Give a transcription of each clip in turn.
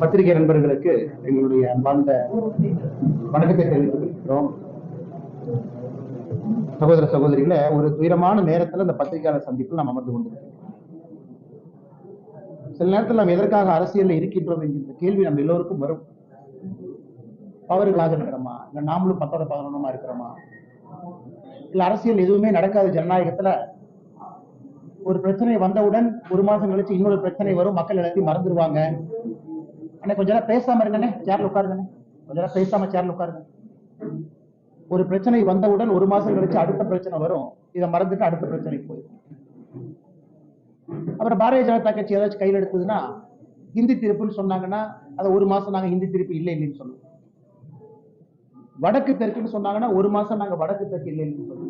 பத்திரிகை நண்பர்களுக்கு எங்களுடைய அன்பார்ந்த வணக்கத்தை தெரிவித்துக் கொள்கிறோம் சகோதர சகோதரிகளை ஒரு துயரமான நேரத்துல இந்த பத்திரிகையாளர் சந்திப்பில் நாம் அமர்ந்து கொண்டிருக்கிறோம். சில நேரத்தில் நாம் எதற்காக அரசியலில் இருக்கின்றோம் என்கின்ற கேள்வி நம்ம எல்லோருக்கும் வரும். பவர்களாக இருக்கிறோமா இல்லை நாமளும் பத்தோட பதினொன்னுமா இருக்கிறோமா? இல்லை அரசியல் எதுவுமே நடக்காத ஜனநாயகத்துல ஒரு பிரச்சனை வந்தவுடன் ஒரு மாசம் கழிச்சு இன்னொரு பிரச்சனை வரும் மக்கள் எல்லாத்தையும் மறந்துடுவாங்க அண்ணே கொஞ்ச நேரம் பேசாம இருங்கண்ணே சேர்ல உட்காருங்கண்ணே. கொஞ்ச நேரம் பேசாம சேர்ல உட்காருங்க. ஒரு பிரச்சனை வந்தவுடன் ஒரு மாசம் கழிச்சு அடுத்த பிரச்சனை வரும். இதை மறந்துட்டு அடுத்த பிரச்சனைக்கு போயிடும். அப்புறம் பாரதிய ஜனதா கட்சி ஏதாச்சும் கையில் எடுத்ததுன்னா ஹிந்தி திருப்புன்னு சொன்னாங்கன்னா அதை ஒரு மாசம் நாங்க ஹிந்தி திருப்பு இல்லை இல்லைன்னு சொல்லுவோம். வடக்கு தெற்குன்னு சொன்னாங்கன்னா ஒரு மாசம் நாங்க வடக்கு தெற்கு இல்லை இல்லைன்னு சொல்லுவோம்.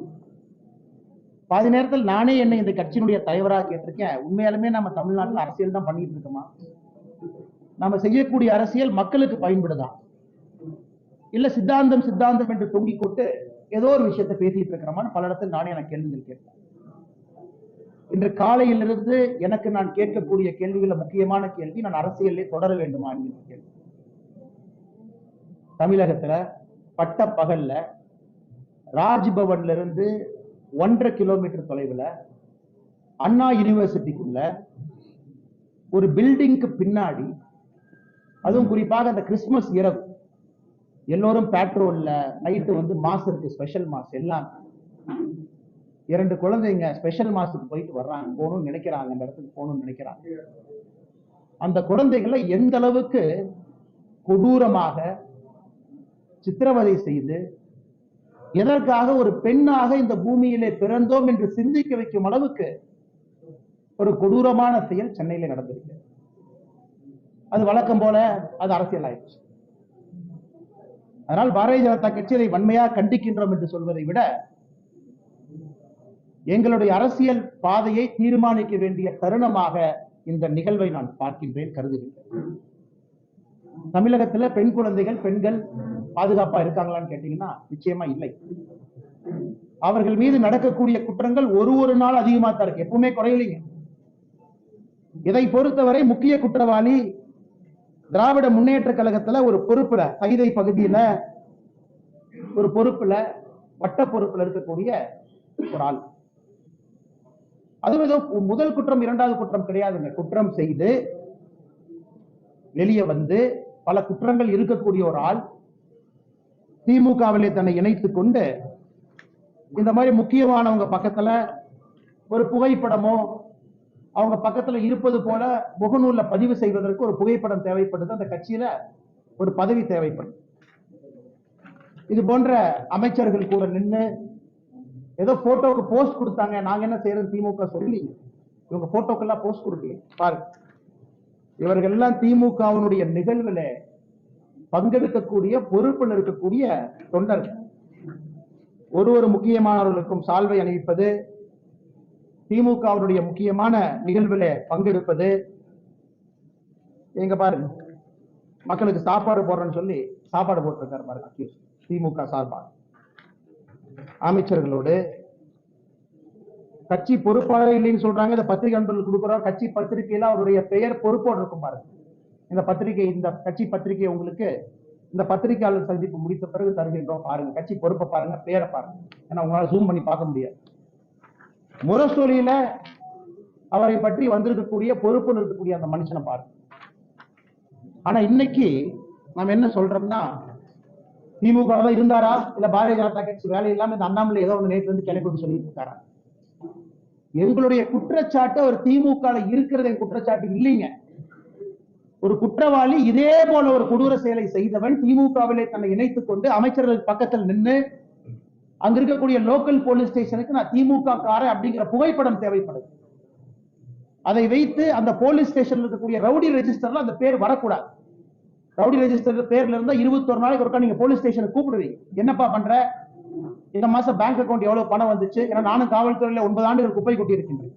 பாதி நேரத்தில் நானே என்னை இந்த கட்சியினுடைய தலைவராக கேட்டிருக்கேன் உண்மையாலுமே நம்ம தமிழ்நாட்டில் அரசியல் தான் பண்ணிட்டு இருக்கோமா? நம்ம செய்யக்கூடிய அரசியல் மக்களுக்கு பயன்படுதான் இல்ல சித்தாந்தம் சித்தாந்தம் என்று தொங்கிக் கொண்டு ஏதோ ஒரு விஷயத்தை பேசிட்டு இருக்கிறோமான்னு பல இடத்தில் நானே எனக்கு கேள்விகள் கேட்பேன் இன்று காலையிலிருந்து எனக்கு நான் கேட்கக்கூடிய கேள்விகள முக்கியமான கேள்வி நான் அரசியலே தொடர வேண்டுமா என்கிற கேள்வி. தமிழகத்துல பட்ட பகல்ல ராஜ்பவன்ல இருந்து ஒன்றரை கிலோமீட்டர் தொலைவில் அண்ணா யூனிவர்சிட்டிக்குள்ள ஒரு பில்டிங்க்கு பின்னாடி அதுவும் குறிப்பாக அந்த கிறிஸ்மஸ் இரவு எல்லோரும் பேட்ரோல்ல நைட்டு வந்து மாஸ் இருக்கு ஸ்பெஷல் மாஸ் எல்லாம். இரண்டு குழந்தைங்க ஸ்பெஷல் மாஸுக்கு போயிட்டு வர்றாங்க போகணும்னு நினைக்கிறாங்க அந்த இடத்துக்கு போகணும்னு நினைக்கிறாங்க. அந்த குழந்தைகளை எந்த அளவுக்கு கொடூரமாக சித்திரவதை செய்து எதற்காக ஒரு பெண்ணாக இந்த பூமியிலே பிறந்தோம் என்று சிந்திக்க வைக்கும் அளவுக்கு ஒரு கொடூரமான செயல் சென்னையில நடந்திருக்கு. அது வழக்கம் போல அது அரசியல் ஆயிடுச்சு. அதனால் பாரதிய ஜனதா கட்சி அதை வன்மையாக கண்டிக்கின்றோம் என்று சொல்வதை விட எங்களுடைய அரசியல் பாதையை தீர்மானிக்க வேண்டிய தருணமாக இந்த நிகழ்வை நான் பார்க்கின்றேன் கருதுகின்றேன். தமிழகத்துல பெண் குழந்தைகள் பெண்கள் பாதுகாப்பா இருக்காங்களான்னு கேட்டீங்கன்னா நிச்சயமா இல்லை. அவர்கள் மீது நடக்கக்கூடிய குற்றங்கள் ஒரு ஒரு நாள் அதிகமா தான் இருக்கு. எப்பவுமே குறையலைங்க. இதை பொறுத்தவரை முக்கிய குற்றவாளி திராவிட முன்னேற்ற கழகத்துல ஒரு பொறுப்புல கைதை பகுதியில ஒரு பொறுப்புல வட்ட பொறுப்புல இருக்கக்கூடிய ஒரு ஆள். அதுவும் ஏதோ முதல் குற்றம் இரண்டாவது குற்றம் கிடையாதுங்க. குற்றம் செய்து வெளியே வந்து பல குற்றங்கள் இருக்கக்கூடிய ஒரு ஆள் திமுகவிலே தன்னை இணைத்துக் கொண்டு இந்த மாதிரி முக்கியமானவங்க பக்கத்துல ஒரு புகைப்படமோ அவங்க பக்கத்துல இருப்பது போல முகநூல்ல பதிவு செய்வதற்கு ஒரு புகைப்படம் தேவைப்படுது அந்த கட்சியில ஒரு பதவி தேவைப்படும். இது போன்ற அமைச்சர்கள் கூட நின்று ஏதோ போட்டோவுக்கு போஸ்ட் கொடுத்தாங்க. நாங்க என்ன செய்யறது திமுக சொல்லி இவங்க போட்டோக்கெல்லாம் போஸ்ட் கொடுக்கல பாருங்க. இவர்கள் எல்லாம் திமுகவினுடைய நிகழ்வுல பங்கெடுக்கக்கூடிய பொறுப்பில் இருக்கக்கூடிய தொண்டர்கள். ஒரு ஒரு முக்கியமானவர்களுக்கும் சால்வை அணிவிப்பது திமுகவினுடைய முக்கியமான நிகழ்வுல பங்கெடுப்பது. எங்க பாருங்க. மக்களுக்கு சாப்பாடு போடுறேன்னு சொல்லி சாப்பாடு போட்டிருக்காரு பாருங்க திமுக சார்பாக. அமைச்சர்களோடு கட்சி பொறுப்பாளர் இல்லைன்னு சொல்றாங்க. இந்த பத்திரிகை நண்பர்கள் கொடுக்குறோம் கட்சி பத்திரிகையில அவருடைய பெயர் பொறுப்போடு இருக்கும் பாருங்க. இந்த பத்திரிகை இந்த கட்சி பத்திரிகை உங்களுக்கு இந்த பத்திரிகையாளர் சந்திப்பு முடித்த பிறகு தருகின்றோம் பாருங்க. கட்சி பொறுப்பை பாருங்க பேரை பாருங்க. ஏன்னா உங்களால் ஜூம் பண்ணி பார்க்க முடியாது. முரசொலியில அவரை பற்றி வந்திருக்கக்கூடிய பொறுப்பில் இருக்கக்கூடிய அந்த மனுஷனை பாருங்க. ஆனா இன்னைக்கு நாம் என்ன சொல்றோம்னா திமுக இருந்தாரா? இல்ல பாரதிய ஜனதா கட்சி வேலை இல்லாம இந்த அண்ணாமலை ஏதோ ஒன்று நேற்று வந்து கிளப்பி சொல்லிட்டு இருக்காரா? எங்களுடைய குற்றச்சாட்டு அவர் திமுக இருக்கிறது என் குற்றச்சாட்டு இல்லைங்க. ஒரு குற்றவாளி இதே போல ஒரு கொடூர செயலை செய்தவன் திமுகவிலே தன்னை இணைத்துக் கொண்டு அமைச்சர்கள் பக்கத்தில் நின்று அங்க இருக்கக்கூடிய லோக்கல் போலீஸ் ஸ்டேஷனுக்கு நான் திமுக காரன் அப்படிங்கிற புகைப்படம் தேவைப்படுது அதை வைத்து அந்த போலீஸ் ஸ்டேஷன்ல இருக்கக்கூடிய ரவுடி ரெஜிஸ்டர்ல அந்த பேர் வரக்கூடாது. ரவுடி ரெஜிஸ்டர் பேர்ல இருந்தா இருபத்தொரு நாளைக்கு ஒருக்கா நீங்க போலீஸ் ஸ்டேஷனுக்கு கூப்பிடுவீங்க. என்னப்பா பண்ற? இந்த மாசம் பேங்க் அக்கௌண்ட் எவ்வளவு பணம் வந்துச்சு? ஏன்னா நானும் காவல்துறையில ஒன்பது ஆண்டுகள் குப்பை கொட்டி இருக்கின்றேன்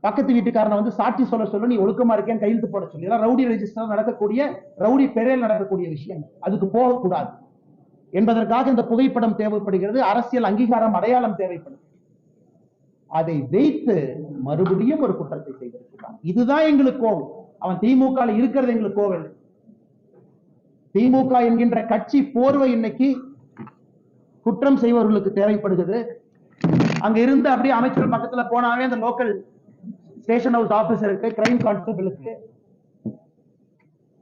பக்கத்து வீட்டுக்காரனை வந்து சாட்சி சொல்ல சொல்ல நீ ஒழுக்கமா இருக்கேன் கையெழுத்து போட சொல்லி. ரவுடி ரெஜிஸ்டர் நடக்கக்கூடிய ரவுடி பெயரில் நடக்கக்கூடிய விஷயம். அதுக்கு போகக்கூடாது. என்பதற்காக இந்த புகைப்படம் தேவைப்படுகிறது. அரசியல் அங்கீகாரம் அடையாளம் தேவைப்படுது அதை வைத்து மறுபடியும் ஒரு குற்றத்தை செய்திருக்கிறான். இதுதான் எங்களுக்கு கோவம் அவன் திமுக இருக்கிறது எங்களுக்கு கோவம் திமுக என்கின்ற கட்சி போர்வை இன்னைக்கு குற்றம் செய்பவர்களுக்கு தேவைப்படுகிறது. அங்க இருந்து அப்படியே அமைச்சர் பக்கத்துல போனாவே அந்த லோக்கல் ஸ்டேஷன் ஹவுஸ் ஆபீசருக்கு கிரைம் கான்ஸ்டபிளுக்கு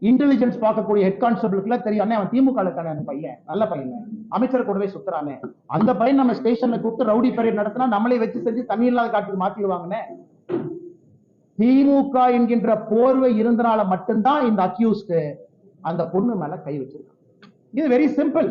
இன்டெலிஜென்ஸ் பார்க்கக்கூடிய ஹெட் கான்ஸ்டபிளுக்குலாம் தெரியும். அண்ணே அவன் திமுக அந்த பையன். நல்ல பையன். அமைச்சர் கூடவே சுத்துறானே. அந்த பையன் நம்ம ஸ்டேஷன்ல கூப்பிட்டு ரவுடி பரேட் நடத்தினா நம்மளே வச்சு செஞ்சு தண்ணி இல்லாத காட்டுக்கு மாத்திடுவாங்கண்ணே. திமுக என்கின்ற போர்வை இருந்தனால மட்டும்தான் இந்த அக்யூஸ்க்கு அந்த பொண்ணு மேல கை வச்சிருக்கான். இது வெரி சிம்பிள்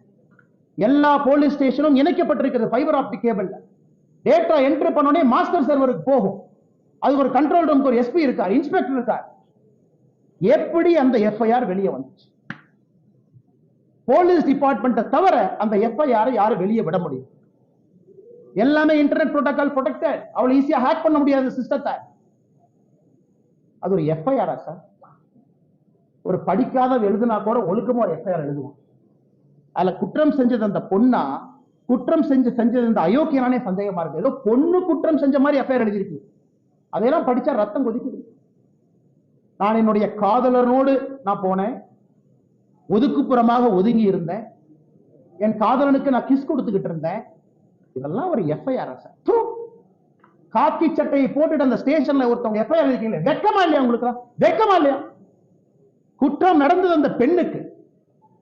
எல்லா போலீஸ் ஸ்டேஷனும் இணைக்கப்பட்டிருக்கிறது fibre optic cable data entry பண்ணோடனே மாஸ்டர் சர்வருக்கு போகும். அது ஒரு கண்ட்ரோல் ரூமுக்கு ஒரு எஸ்பி இருக்கார் இன்ஸ்பெக்டர் இருக்கார். எப்படி அந்த எஃப்ஐஆர் வெளியே வந்துச்சு? போலீஸ் டிபார்ட்மெண்ட்டை தவிர அந்த எஃப்ஐஆர் யாரும் வெளியே விட முடியும் எல்லாமே இன்டர்நெட் ப்ரோட்டோகால் ப்ரொடெக்டட் அவளை ஈஸியா ஹேக் பண்ண முடியாத சிஸ்டத்தை அது ஒரு எஃப்ஐஆரா சார்? ஒரு படிக்காத எழுதுனா கூட ஒழுக்கமா ஒரு எஃப்ஐஆர் எழுதுவோம் அதுல குற்றம் செஞ்சது அந்த பொண்ணா? குற்றம் செஞ்சு செஞ்சது இந்த அயோக்கியனானே சந்தேகமா இருக்கு. ஏதோ பொண்ணு குற்றம் செஞ்ச மாதிரி எஃப்ஐஆர் எழுதியிருக்கு. அதையெல்லாம் படிச்சா ரத்தம் கொதிக்குது. நான் என்னுடைய காதலனோடு நான் போனேன். ஒதுக்குப்புறமாக ஒதுங்கி இருந்தேன். என் காதலனுக்கு நான் கிஸ் கொடுத்துக்கிட்டு இருந்தேன். இதெல்லாம் ஒரு எஃப்ஐஆர் சார். காக்கி சட்டையை போட்டுட்டு அந்த ஸ்டேஷன்ல ஒருத்தவங்க எஃப்ஐஆர் இருக்கீங்களே வெக்கமா இல்லையா உங்களுக்கு? வெக்கமா இல்லையா? குற்றம் நடந்தது அந்த பெண்ணுக்கு.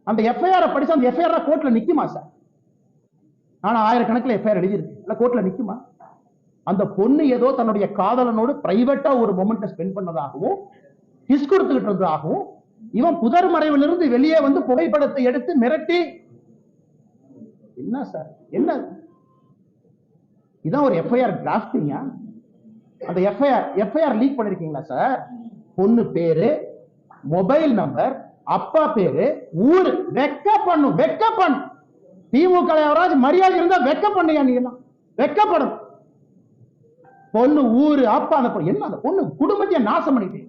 அந்த எஃப்ஐஆர் படிச்சு அந்த எஃப்ஐஆர் கோர்ட்ல நிக்குமா சார் ஆனா ஆயிரக்கணக்கில் எஃப்ஐஆர் எழுதியிருக்கு இல்ல கோர்ட்ல நிக்குமா? அந்த பொண்ணு ஏதோ தன்னுடைய காதலனோடு பிரைவேட்டா ஒரு மொமெண்ட்டை ஸ்பெண்ட் பண்ணதாகவும் கிஸ் கொடுத்துக்கிட்டு இருந்ததாகவும் இவன் புதர் மறைவிலிருந்து வெளியே வந்து புகைப்படத்தை எடுத்து மிரட்டி என்ன சார் என்ன? இதான் ஒரு எஃப்ஐஆர் டிராஃப்டிங்கா அந்த எஃப்ஐஆர் எஃப்ஐஆர் லீக் பண்ணிருக்கீங்களா சார் பொண்ணு பேரு மொபைல் நம்பர் அப்பா பேரு ஊரு. வெக்க பண்ணும் வெக்க பண்ணும் திமுக ல யாராவது மரியாதை இருந்தா வெக்க பண்ணுங்க நீங்க வெக்கப்படும் பொண்ணு ஊரு அப்பா அந்த பொண்ணு. என்ன அந்த பொண்ணு? குடும்பத்தையே நாசம் பண்ணிட்டீங்க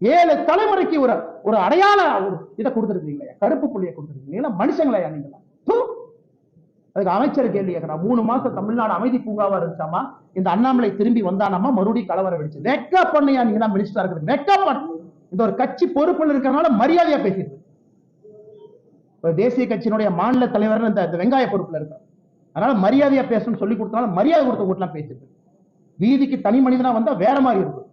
ஏழு தலைமுறைக்கு ஒரு ஒரு அடையாள ஒரு இதை கொடுத்துருக்கீங்களா கருப்பு புள்ளியை கொடுத்துருக்கீங்களா மனுஷங்களா நீங்களா அதுக்கு அமைச்சர் கேள்வி கேட்கிறா மூணு மாசம் தமிழ்நாடு அமைதி பூங்காவா இருந்துச்சாமா இந்த அண்ணாமலை திரும்பி வந்தானாமா மறுபடியும் கலவரம் வெடிச்சு. வெக்க பண்ணியா நீங்க தான் மினிஸ்டரா இருக்கிறது வெக்க பண்ணு இந்த ஒரு கட்சி பொறுப்புல இருக்கிறனால மரியாதையா பேசிட்டு ஒரு தேசிய கட்சியினுடைய மாநில தலைவர் இந்த வெங்காய பொறுப்புல இருக்கார். அதனால மரியாதையா பேசணும்னு சொல்லி கொடுத்தனால மரியாதை கொடுத்த கூட்டலாம் பேசிட்டு வீதிக்கு தனி மனிதனா வந்தா வேற மாதிரி இருக்கும்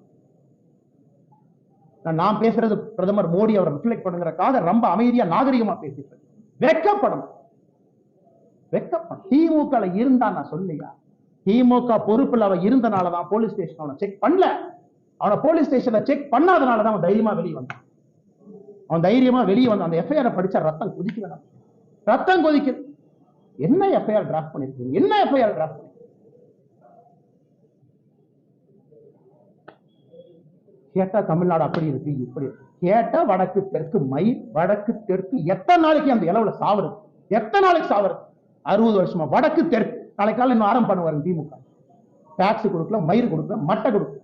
நான் பேசுறது பிரதமர் மோடி அவர் ரிஃப்ளெக்ட் பண்ணுங்கிறக்காக ரொம்ப அமைதியா நாகரிகமா பேசிட்டு வெக்கப்படும் வெக்கப்படும் திமுக இருந்தா நான் சொல்லியா? திமுக பொறுப்புல அவ இருந்தனாலதான் போலீஸ் ஸ்டேஷன் செக் பண்ணல. அவனை போலீஸ் ஸ்டேஷன்ல செக் பண்ணாதனாலதான் அவன் தைரியமா வெளியே வந்தான். அவன் தைரியமா வெளியே வந்தான் அந்த எஃப்ஐஆர் படிச்சா ரத்தம் கொதிக்குது ரத்தம் கொதிக்குது. என்ன எஃப்ஐஆர் டிராஃப்ட் பண்ணிருக்கீங்க? என்ன எஃப்ஐஆர் டிராஃப்ட் கேட்டா தமிழ்நாடு அப்படி இருக்கு இப்படி கேட்டா வடக்கு தெற்கு மை வடக்கு தெற்கு. எத்தனை நாளைக்கு அந்த இளவுல சாவருது எத்தனை நாளைக்கு சாவரு அறுபது வருஷமா. வடக்கு தெற்கு. நாளைக்கு காலையில இன்னும் ஆரம்பம் பண்ணுவாரு திமுக. டாக்ஸ் கொடுக்கல மயிர் கொடுக்கல மட்டை கொடுக்கல.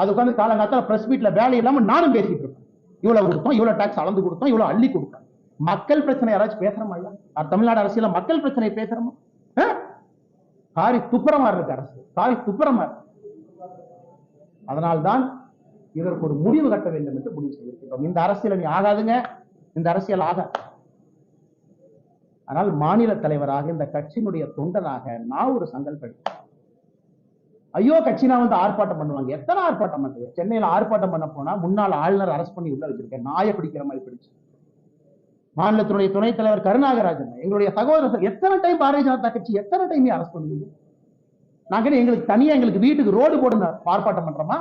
அது உட்காந்து காலங்காத்தால பிரஸ் மீட்ல வேலை இல்லாம நானும் பேசிட்டு இருப்பேன். இவ்வளவு கொடுத்தோம் இவ்வளவு டாக்ஸ் அளந்து கொடுத்தோம் இவ்வளவு அள்ளி கொடுத்தோம். மக்கள் பிரச்சனை யாராச்சும் பேசுறமா இல்ல தமிழ்நாடு அரசியல மக்கள் பிரச்சனை பேசுறோமா? காரி துப்புரமா இருக்கு அரசு. காரி துப்புரமா இருக்கு. அதனால்தான் இதற்கு ஒரு முடிவு கட்ட வேண்டும் என்று முடிவு செய்திருக்கிறோம். இந்த அரசியல் நீ ஆகாதுங்க. இந்த அரசியல் ஆகாது. ஆனால் மாநில தலைவராக இந்த கட்சியினுடைய தொண்டனாக நான் ஒரு சங்கல்பம் ஐயோ கட்சினா வந்து ஆர்ப்பாட்டம் பண்ணுவாங்க. எத்தனை ஆர்ப்பாட்டம் பண்ணுது சென்னையில ஆர்ப்பாட்டம் பண்ண போனா முன்னாள் ஆளுநர் அரசு பண்ணி உள்ள வச்சிருக்கேன் நாயை பிடிக்கிற மாதிரி பிடிச்சு. மாநிலத்தினுடைய துணைத் தலைவர் கருணாகராஜன் எங்களுடைய சகோதரர் எத்தனை டைம் பாரதிய ஜனதா கட்சி எத்தனை டைம் அரசு பண்ணுவீங்க? நாங்கள் எங்களுக்கு தனியா எங்களுக்கு வீட்டுக்கு ரோடு போடுங்க ஆர்ப்பாட்டம் பண்றோமா?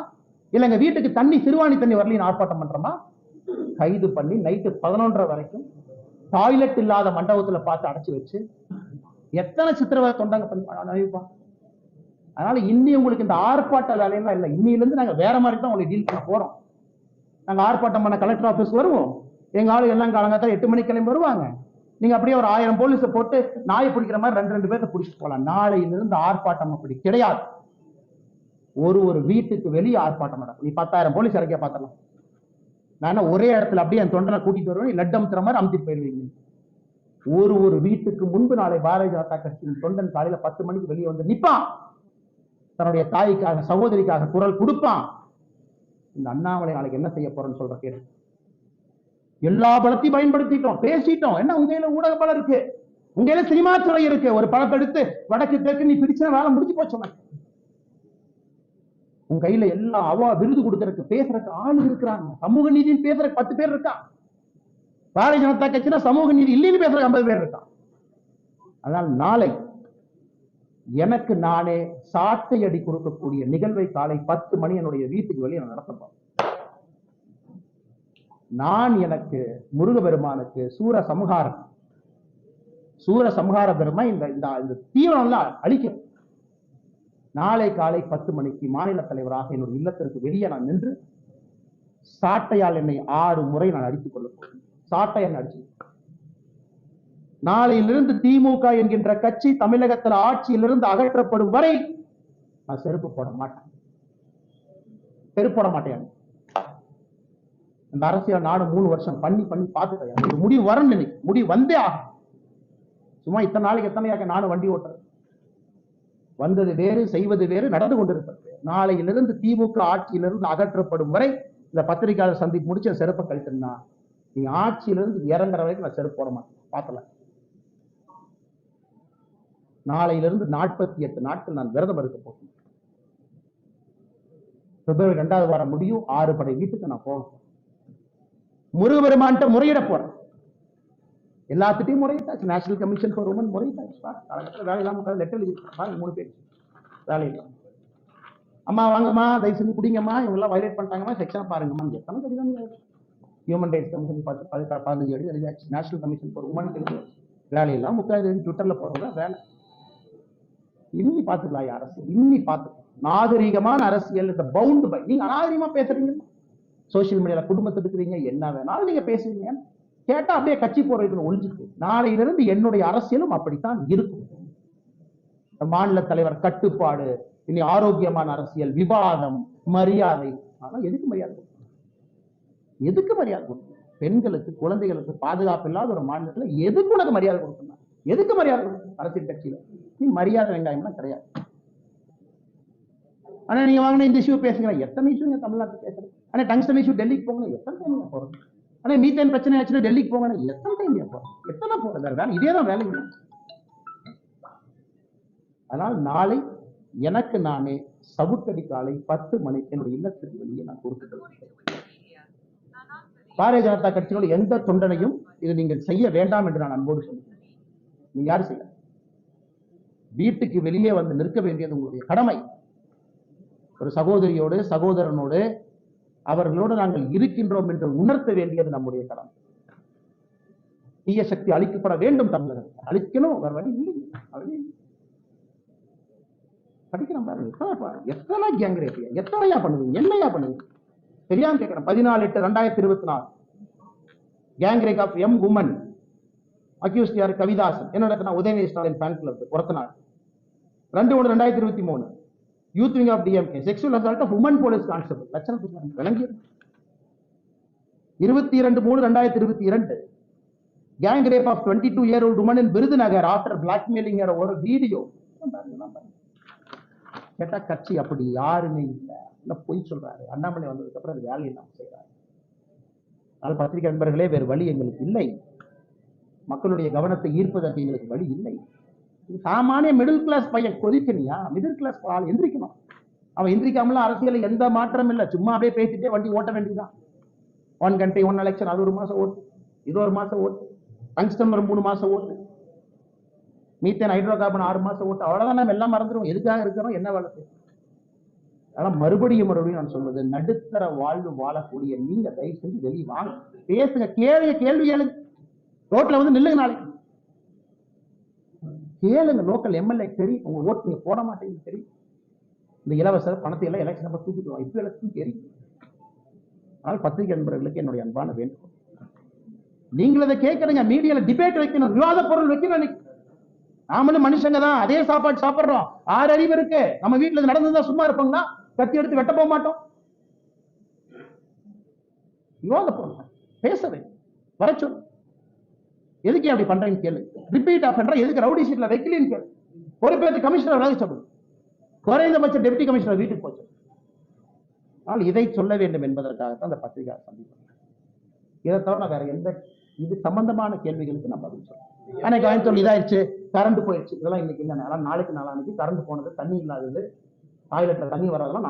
இல்ல எங்க வீட்டுக்கு தண்ணி சிறுவாணி தண்ணி வரலைன்னு ஆர்ப்பாட்டம் பண்றோமா? கைது பண்ணி நைட்டு பதினொன்றரை வரைக்கும் டாய்லெட் இல்லாத மண்டபத்துல பார்த்து அடைச்சு வச்சு எத்தனை சித்திரவதை தொண்டாங்க பண்ணி அனுப்பிப்பான் அதனால இன்னி உங்களுக்கு இந்த ஆர்ப்பாட்ட வேலையெல்லாம் இல்லை. இன்னிலேருந்து நாங்கள் வேற மாதிரி தான் உங்களுக்கு டீல் பண்ண போகிறோம் நாங்கள் ஆர்ப்பாட்டம் பண்ண கலெக்டர் ஆஃபீஸ் வருவோம். எங்கள் ஆளு எல்லாம் காலங்காத்தால் எட்டு மணி கிளம்பி வருவாங்க. நீங்கள் அப்படியே ஒரு ஆயிரம் போலீஸை போட்டு நாய் பிடிக்கிற மாதிரி ரெண்டு ரெண்டு பேர்த்த பிடிச்சிட்டு போகலாம் நாளையிலிருந்து ஆர்ப்பாட்டம் அப்படி கிடையாது. ஒரு ஒரு வீட்டுக்கு வெளியே ஆர்ப்பாட்டம் நடக்கும். நீ பத்தாயிரம் போலீஸ் இறக்கிய பார்த்தலாம் நான் ஒரே இடத்துல அப்படியே என் தொண்டனை கூட்டிட்டு வருவேன் லட்டம் அமுத்துற மாதிரி அமுத்திட்டு போயிருவீங்க ஒரு ஒரு வீட்டுக்கு முன்பு நாளை பாரதிய ஜனதா கட்சியின் தொண்டன் காலையில் பத்து மணிக்கு வெளியே வந்து நிற்பான் தன்னுடைய தாய்க்காக சகோதரிக்காக குரல் கொடுப்பான். இந்த அண்ணாமலை நாளைக்கு என்ன செய்ய போறேன்னு சொல்ற கேடு எல்லா பலத்தையும் பயன்படுத்திட்டோம். பேசிட்டோம். என்ன உங்கையில ஊடக பலம் இருக்கு? உங்கையில சினிமா துறை இருக்கு. ஒரு படத்தை எடுத்து வடக்கு தெற்கு நீ பிடிச்சா வேலை முடிஞ்சு போச்சு உன் கையில எல்லா அவா விருது கொடுக்கறதுக்கு பேசுறதுக்கு ஆள் இருக்கிறாங்க. சமூக நீதினு பேசுறதுக்கு பத்து பேர் இருக்கான் பாரதிய ஜனதா கட்சினா சமூக நீதி இல்லைன்னு பேசுறதுக்கு ஐம்பது பேர் இருக்கான் அதனால் நாளை எனக்கு நானே சாட்டை அடி கொடுக்கக்கூடிய நிகழ்வை காலை பத்து மணி என்னுடைய வீட்டுக்கு வெளியே நான் நடத்தப்போம் நான் எனக்கு முருகபெருமானுக்கு சூர சம்ஹாரம். சூர சம்ஹார பெருமை இந்த இந்த இந்த தீவிரம்லாம் அழிக்கும். நாளை காலை பத்து மணிக்கு மாநில தலைவராக என்னுடைய இல்லத்திற்கு வெளியே நான் நின்று சாட்டையால் என்னை ஆறு முறை நான் அடித்துக் கொள்ள போகிறேன். சாட்டை என்னை அடிச்சு நாளையிலிருந்து திமுக என்கின்ற கட்சி தமிழகத்தில் ஆட்சியிலிருந்து அகற்றப்படும் வரை நான் செருப்பு போட மாட்டேன். செருப்பு போட மாட்டேன் இந்த அரசியல் நாடு மூணு வருஷம் பண்ணி பண்ணி பார்த்துட்டேன். முடிவு வரணும் இன்னைக்கு. முடிவு வந்தே ஆகும் சும்மா இத்தனை நாளைக்கு எத்தனையாக நானும் வண்டி ஓட்டுறேன் வந்தது வேறு செய்வது வேறு நடந்து கொண்டிருப்பது நாளையிலிருந்து திமுக ஆட்சியிலிருந்து அகற்றப்படும் வரை இந்த பத்திரிகையாளர் சந்திப்பு முடிச்சு செருப்பை கழிட்டுனா நீ ஆட்சியிலிருந்து இறங்குற வரைக்கும் நான் செருப்பு போட மாட்டேன். பார்த்தல நாளையிலிருந்து நாற்பத்தி எட்டு நாட்கள் நான் விரதம் இருக்க போகிறேன். பிப்ரவரி ரெண்டாவது வாரம் முடியும். ஆறு படை வீட்டுக்கு நான் போகிறேன் போறேன். முருகபெருமான்ட்ட முறையிட போறேன். எல்லாத்துட்டையும் முறையிட்டாச்சு. நேஷனல் கமிஷன் ஃபார் உமன் முறையிட்டாச்சு. காலகட்டத்தில் வேலை இல்லாமல் லெட்டர் எழுதி மூணு பேர். வேலை இல்லாம அம்மா வாங்கம்மா தயவு செஞ்சு குடிங்கம்மா. இவங்கெல்லாம் வயலேட் பண்ணிட்டாங்கம்மா. செக்ஷன் பாருங்கம்மா. எத்தனை கடிதம் ஹியூமன் ரைட்ஸ் கமிஷன் பார்த்து பதினஞ்சு எழுதி எழுதியாச்சு நேஷனல் கமிஷன் ஃபார் உமன் வேலையெல்லாம் முக்காது ட்விட்டர்ல போறதா வேலை. இன்னி பார்த்துக்கலாம் அரசியல் இன்னி பார்த்து. நாகரீகமான அரசியல் இந்த பவுண்ட் பை நீங்க அநாகரீகமா பேசுறீங்க. சோசியல் மீடியால குடும்பத்தை இருக்கிறீங்க என்ன வேணாலும் நீங்க பேசுறீங்க கேட்டா அப்படியே கட்சி போறதுக்கு ஒழிஞ்சுக்கு நாளையிலிருந்து என்னுடைய அரசியலும் அப்படித்தான் இருக்கும். இந்த மாநில தலைவர் கட்டுப்பாடு இனி ஆரோக்கியமான அரசியல் விவாதம் மரியாதை. ஆனா எதுக்கு மரியாதை கொடுக்கணும்? எதுக்கு மரியாதை கொடுக்கணும்? பெண்களுக்கு குழந்தைகளுக்கு பாதுகாப்பு இல்லாத ஒரு மாநிலத்துல எதுக்கு உனக்கு மரியாதை கொடுக்கணும்? எதுக்கு மரியாதை கொடுக்கணும்? அரசியல் கட்சியில. நீ மரியாதை வெங்காயம்லாம் கிடையாது. ஆனா நீங்க வாங்கின இந்த இஷ்யூ பேசுங்க. எத்தனை இஷ்யூ தமிழ்நாட்டுல பேசுறேன் ஆனா டங்ஸ்டன் இஷ்யூ டெல்லிக்கு போங்க எத்தனை டைம் போறோம் ஆனா மீத்தேன் பிரச்சனை ஆச்சுன்னா டெல்லிக்கு போங்க எத்தனை டைம் போறோம் எத்தனை போறது? வேலை இதே தான் வேலை அதனால் நாளை எனக்கு நானே சவுக்கடி காலை பத்து மணிக்கு என்னுடைய இல்லத்துக்கு வெளியே நான் கொடுத்துட்டு பாரதிய ஜனதா கட்சியோட எந்த தொண்டனையும் இது நீங்கள் செய்ய வேண்டாம் என்று நான் அன்போடு சொல்லுகிறேன் நீங்க யாரும் செய்ய? வீட்டுக்கு வெளியே வந்து நிற்க வேண்டியது உங்களுடைய கடமை. ஒரு சகோதரியோடு சகோதரனோடு அவர்களோடு நாங்கள் இருக்கின்றோம் என்று உணர்த்த வேண்டியது நம்முடைய கடமை. தீய சக்தி அழிக்கப்பட வேண்டும் தமிழகத்தில் அழிக்கணும் வேற வழி இல்லை. வழி படிக்கிறோம் பாருங்க. எத்தனை கேங் ரேப் எத்தனையா பண்ணுவீங்க? என்னையா பண்ணுவீங்க? தெரியாம கேட்கிறேன். பதினாலு எட்டு ரெண்டாயிரத்தி இருபத்தி நாலு. Gang rape of a woman accused யார்? கவிதாசன். என்ன நடக்குன்னா உதயநிதி ஸ்டாலின் ஃபேன் கிளப் ஒருத்த நாள். ரெண்டு ஒன்று ரெண்டாயிரத்தி இருபத்தி மூணு. Youth wing of DMK sexual assault of woman police constable லட்சணம் விளங்கி இருபத்தி இரண்டு மூணு ரெண்டாயிரத்தி இருபத்தி இரண்டு. Gang rape of twenty two year old woman in Virudhunagar after blackmailing ஒரு வீடியோ கேட்டா கட்சி அப்படி யாருமே இல்லை. இல்லை பொய் சொல்றாரு? அண்ணாமலை வந்ததுக்கு அப்புறம் அது வேலையை நாம் செய்யறாரு. அதனால் பத்திரிகை நண்பர்களே வேறு வழி எங்களுக்கு இல்லை. மக்களுடைய கவனத்தை ஈர்ப்பதற்கு எங்களுக்கு வழி இல்லை. சாமானிய மிடில் கிளாஸ் பையன் கொதிக்கணியா? மிடில் கிளாஸ் ஆள் எந்திரிக்கணும். அவன் எந்திரிக்காமலாம் அரசியல் எந்த மாற்றம் இல்லை. சும்மா அப்படியே பேசிட்டே வண்டி ஓட்ட வேண்டியதுதான். ஒன் கண்ட்ரி ஒன் எலெக்ஷன் அது ஒரு மாசம் ஓட்டு இது ஒரு மாசம் ஓட்டு டங்ஸ்டன் ஒரு மூணு மாசம் ஓட்டு மீத்தேன் ஹைட்ரோ கார்பன் ஆறு மாசம் ஓட்டு அவ்வளவுதான். நம்ம எல்லாம் மறந்துடும் எதுக்காக இருக்கிறோம்? என்ன வேலை செய்யணும் மறுபடியும் மறுபடியும் நான் சொல்வது நடுத்தர வாழ்வு வாழக்கூடிய நீங்க தயவு செஞ்சு வெளியே வாங்க. பேசுங்க கேள்வி கேள்வி எழுது ரோட்ல வந்து நில்லுங்க நாளைக்கு. கேளுங்க லோக்கல் எம்எல்ஏ தெரியும் உங்க ஓட்டு நீங்க போட மாட்டேங்குது தெரியும் இந்த இலவச பணத்தை எல்லாம் எலெக்ஷன் நம்ம தூக்கிட்டு வாங்க. இப்போ எல்லாம் தெரியும் அதனால் பத்திரிகை நண்பர்களுக்கு என்னுடைய அன்பான வேண்டுகோள். நீங்கள் இதை கேட்கறீங்க மீடியால டிபேட் வைக்கணும். விவாத பொருள் வைக்கணும் நாமளும் மனுஷங்க தான். அதே சாப்பாடு சாப்பிட்றோம். ஆறு அறிவு இருக்கு. நம்ம வீட்டுல இது நடந்ததா சும்மா இருப்பாங்களா? கத்தி எடுத்து வெட்ட போக மாட்டோம். விவாத பொருள். பேசவே வர சொல்லு. எதுக்கு அப்படி பண்றேன்னு கேளு. ரிப்பீட் ஆஃபெண்டரா எதுக்கு ரவுடி சீட்ல வைக்கலன்னு கேளு. பொறுப்பேற்று கமிஷனர் வேலை சொல்லு. குறைந்தபட்ச டெப்டி கமிஷனர் வீட்டுக்கு போச்சு. ஆனால் இதை சொல்ல வேண்டும் என்பதற்காகத்தான் அந்த பத்திரிகை சந்திப்பு. இதை தவிர வேற எந்த இது சம்பந்தமான கேள்விகளுக்கு நான் பதில் சொல்றேன் ஆனா கோயம்புத்தூர் இதாயிருச்சு கரண்ட் போயிடுச்சு. இதெல்லாம் இன்னைக்கு இல்லை ஆனால் நாளைக்கு நாளானைக்கு கரண்ட் போனது தண்ணி இல்லாதது டாய்லெட்ல தண்ணி வராதெல்லாம்